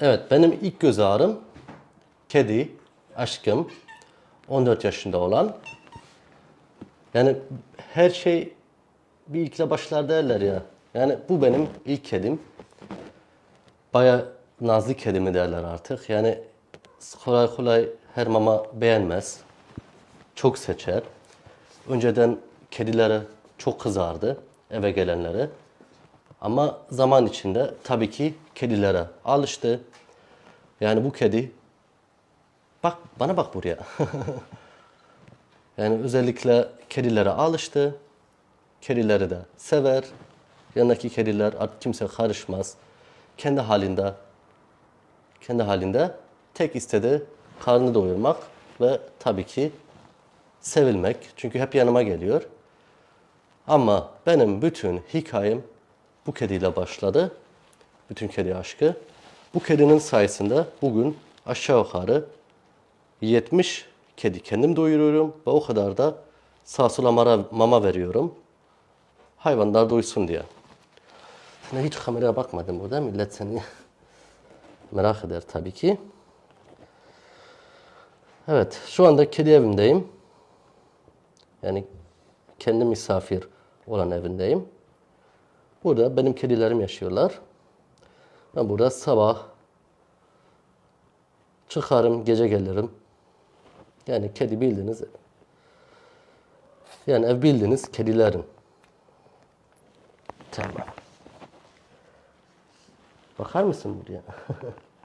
Evet, benim ilk göz ağrım kedi, aşkım, 14 yaşında olan. Yani her şey bir ilkle başlar derler ya. Yani bu benim ilk kedim. Baya nazlı kedi mi derler artık. Yani kolay kolay her mama beğenmez. Çok seçer. Önceden kedilere çok kızardı eve gelenlere. Ama zaman içinde tabii ki kedilere alıştı. Yani bu kedi bak bana bak buraya. yani özellikle kedilere alıştı. Kedileri de sever. Yanındaki kediler artık kimse karışmaz. Kendi halinde kendi halinde tek istediği karnını doyurmak ve tabii ki sevilmek. Çünkü hep yanıma geliyor. Ama benim bütün hikayem bu kediyle başladı. Bütün kedi aşkı. Bu kedinin sayesinde bugün aşağı yukarı 70 kedi kendim doyuruyorum ve o kadar da sağ sola mara- mama veriyorum. Hayvanlar doysun diye. Sen hiç kameraya bakmadın burada. Millet seni merak eder tabii ki. Evet, şu anda kedi evimdeyim. Yani kendi misafir olan evindeyim. Burada benim kedilerim yaşıyorlar. Ben burada sabah çıkarım, gece gelirim. Yani kedi bildiğiniz yani ev bildiğiniz kedilerin. Tamam. Bakar mısın buraya?